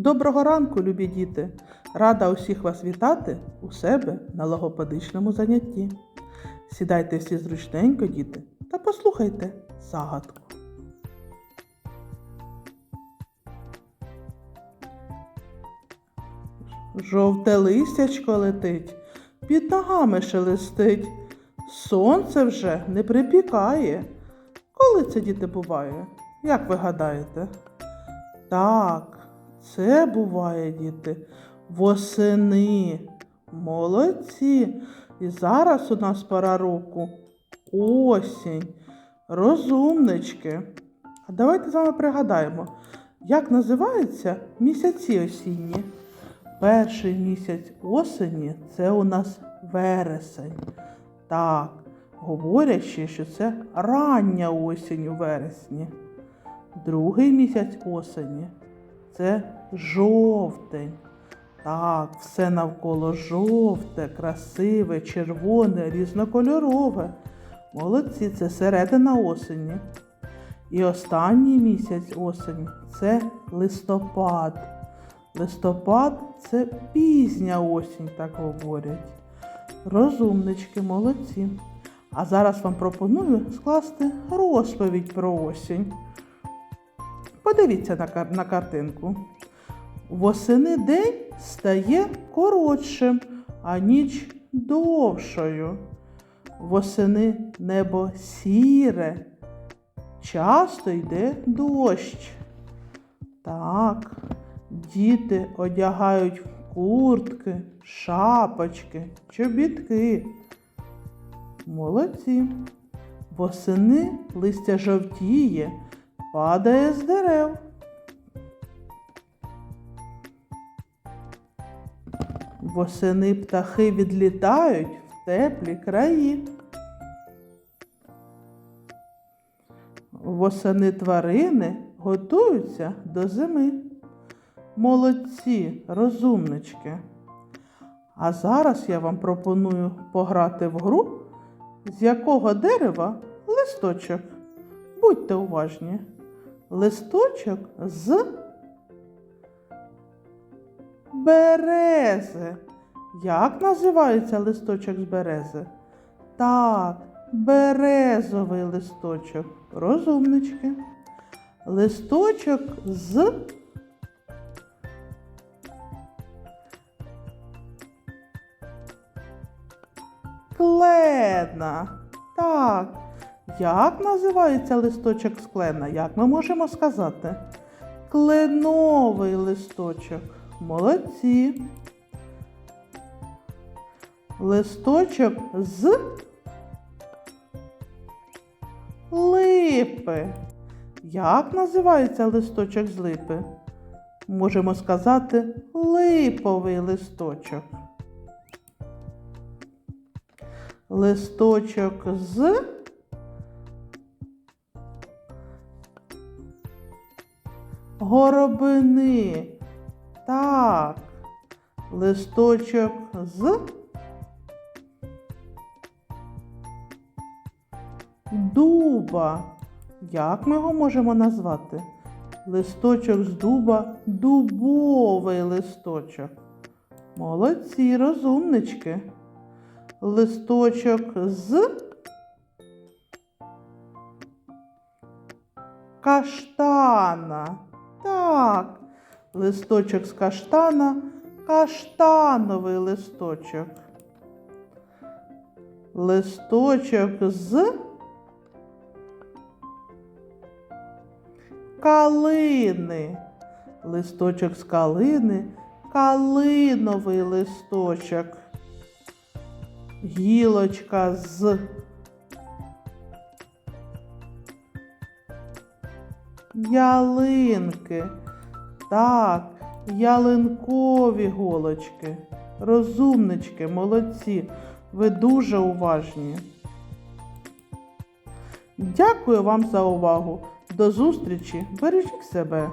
Доброго ранку, любі діти! Рада усіх вас вітати у себе на логопедичному занятті. Сідайте всі зручненько, діти, та послухайте загадку. Жовте листячко летить, під ногами шелестить. Сонце вже не припікає. Коли це діти буває? Як ви гадаєте? Так, це буває, діти, восени. Молодці. І зараз у нас пора року. Осінь. Розумнички. А давайте з вами пригадаємо, як називаються місяці осінні. Перший місяць осені це у нас вересень. Так, говорять ще, що це рання осінь у вересні. Другий місяць осені це жовтень. Так, все навколо жовте, красиве, червоне, різнокольорове. Молодці, це середина осені. І останній місяць осені це листопад. Листопад це пізня осінь, так говорять. Розумнички, молодці. А зараз вам пропоную скласти розповідь про осінь. Подивіться на, на картинку. Восени день стає коротшим, а ніч довшою. Восени небо сіре, часто йде дощ. Так, діти одягають куртки, шапочки, чобітки. Молодці. Восени листя жовтіє, падає з дерев. Восени птахи відлітають в теплі краї. Восени тварини готуються до зими. Молодці, розумнички. А зараз я вам пропоную пограти в гру, з якого дерева листочок. Будьте уважні. Листочок з берези. Як називається листочок з берези? Так, березовий листочок. Розумнички. Листочок з клена. Так. Як називається листочок з клена? Як ми можемо сказати? Кленовий листочок. Молодці. Листочок з липи. Як називається листочок з липи? Можемо сказати липовий листочок. Листочок з горобини. Так, листочок з дуба. Як ми його можемо назвати? Листочок з дуба дубовий листочок. Молодці, розумнички. Листочок з каштана. Так, листочок з каштана каштановий листочок. Листочок з калини. Листочок з калини калиновий листочок. Гілочка з ялинки. Так, ялинкові голочки. Розумнички, молодці. Ви дуже уважні. Дякую вам за увагу. До зустрічі. Бережіть себе.